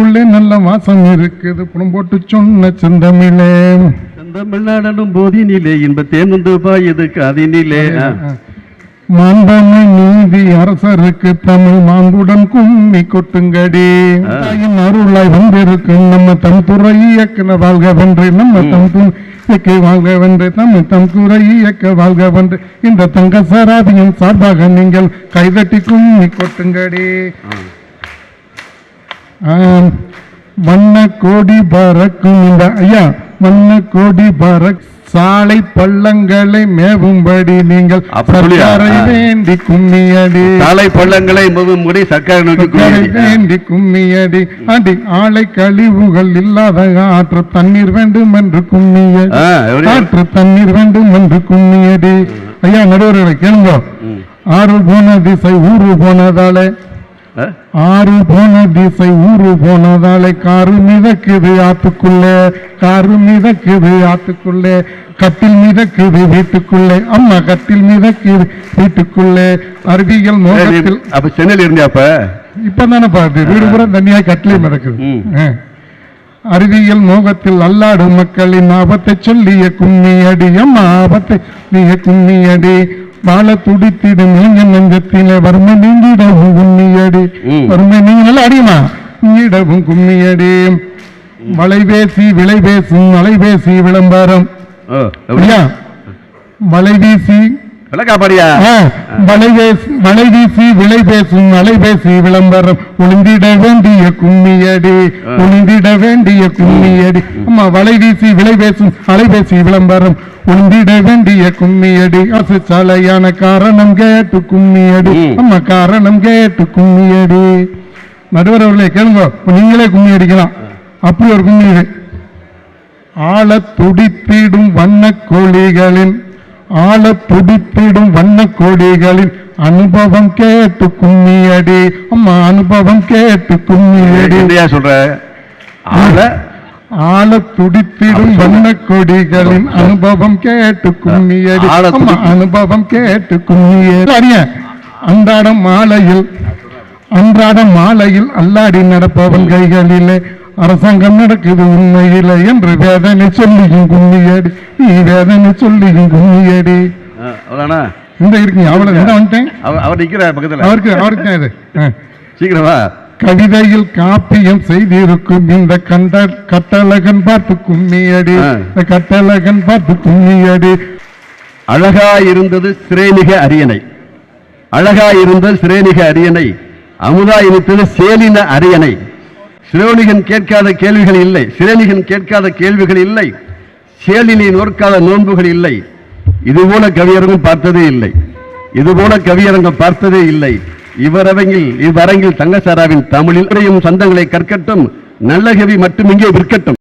உள்ளே நல்ல வாசம் இருக்குது. புறம் போட்டு சொன்ன செந்தமிழே. செந்தமிழ்நாடனும் போதினிலே இன்ப தேனுந்து பாயது காதினிலே. மாண்பமை நீதி அரசருக்கு தமிழ் மாண்புடன் கும்மி கொட்டுங்கடி. தாயின் அருளாய் வந்திருக்கும் நம்ம தம் துறை இயக்குன வாழ்க வென்று நம்ம தம் துறை இயக்க வாழ்க வென்று நம்ம தம் துறை இயக்க வாழ்க வென்று. இந்த தங்க சராதியின் சார்பாக நீங்கள் கைதட்டி கும்மி கொட்டுங்கடி. வண்ண கோடி பறக்கும் இந்த ஐயா வண்ண கோடி பறக் சாலை பள்ளங்களை மேவும்படி நீங்கள். வேண்டி கும்மியடி சாலை பள்ளங்களை முகம் முடி சர்க்கார நோக்கி. வேண்டி கும்மியடி அடி ஆலை கழிவுகள் இல்லாத ஆற்று தண்ணீர் வேண்டும் என்று எப்படி? ஆற்று தண்ணீர் வேண்டும் என்று கும்மியடி ஐயா நடுவர்களை கேளுங்க. ஆறு போன திசை ஊரு போனதாலே? ஆறு போன திசை ஊரு போனதாலே காரு மிதக்குது ஆத்துக்குள்ளே. காரு மிதக்குது ஆத்துக்குள்ளே. கட்டில் மிதக்குது வீட்டுக்குள்ளே. அம்மா கட்டில் மிதக்குது வீட்டுக்குள்ளே. சரி, மோகத்தில். அப்ப சென்னையில் இருந்தியா அப்ப? இப்பதானே பாரு வீடு பூரா தனியா கட்டிலே மிதக்குது. அறிவியல் மோகத்தில் அல்லாடும் மக்களின் ஆபத்தை சொல்லிய கும்மியடி அம்மா ஆபத்தை சொல்லிய கும்மியடி வாழ துடித்திடும் இளைஞன் நெஞ்சத்திலே வறுமை நீங்கிடவும் கும்மியடி. வறுமை நீங்க நல்லா அடியுமா நீங்கிடவும் கும்மியடி வலைபேசி விலைபேசும் அலைபேசி விளம்பரம் ஓ, எப்படி? ஐயா வலைவீசி விளக்கா பாடியா ஆ, வலைபேசி வலைவீசி விலை பேசும் அலைபேசி விளம்பரம் ஒளிந்திட வேண்டிய கும்மியடி ஒளிந்திட வேண்டிய கும்மியடி. அம்மா வலைவீசி விலை பேசும் அலைபேசி விளம்பரம் ஒளிந்திட வேண்டிய கும்மியடி. அசு சாலையான காரணம் கேட்டு கும்மியடி. அம்மா காரணம் கேட்டு கும்மியடி. நடுவர் அவர்களே கேளுங்க. நீங்களே கும்மி அடிக்கலாம் அப்படி ஒரு கும்மி ஆழத் துடித்திடும் வண்ணக் கோழிகளின் ஆழத் துடித்திடும் வண்ணக் கோழிகளின் அனுபவம் கேட்டு கும்மியடி அம்மா அனுபவம் கேட்டு கும்மியடி சொல்ற? ஆள? ஆழத் துடித்திடும் வண்ணக் கொடிகளின் அனுபவம் கேட்டு கும்மியடி அனுபவம் கேட்டு கும்மியடி அறிய அன்றாடம் மாலையில் அன்றாடம் மாலையில் அல்லாடி நடப்பவன் கைகளிலே அரசாங்கம் நடக்குது உண்மையிலே என்று வேதனை சொல்லியும் கும்மியடி. நீ வேதனை சொல்லியும் கும்மியடி? இந்த இருக்கீங்க அவ்வளவு வந்துட்டேன். அவ- அவர் நிக்கிற பக்கத்துல. அவருக்கு அவருக்கு இது. சீக்கிரமா. கவிதையில் காப்பியம் செய்திருக்கும் இந்த கண்ட கட்டழகன் பார்த்து கும்மியடி. இந்த கட்டழகன் பார்த்து கும்மியடி. அழகா இருந்தது சிரேனிக அரியணை. அழகா இருந்தது சிரேனிக அரியணை. அமுதா இனித்தது சேலின அரியணை. சிரோனிகன் கேட்காத கேள்விகள் இல்லை. சிரேனிகன் கேட்காத கேள்விகள் இல்லை. சேலினை நோற்காத நோன்புகள் இல்லை. இதுபோல கவியரங்கம் பார்த்ததே இல்லை. இதுபோல கவியரங்கம் பார்த்ததே இல்லை. இவ்வரங்கில் இவ்வரங்கில் தங்கசாராவின் தமிழில் சந்தங்களை கற்கட்டும். நல்ல கவி மட்டும் இங்கே விற்கட்டும்.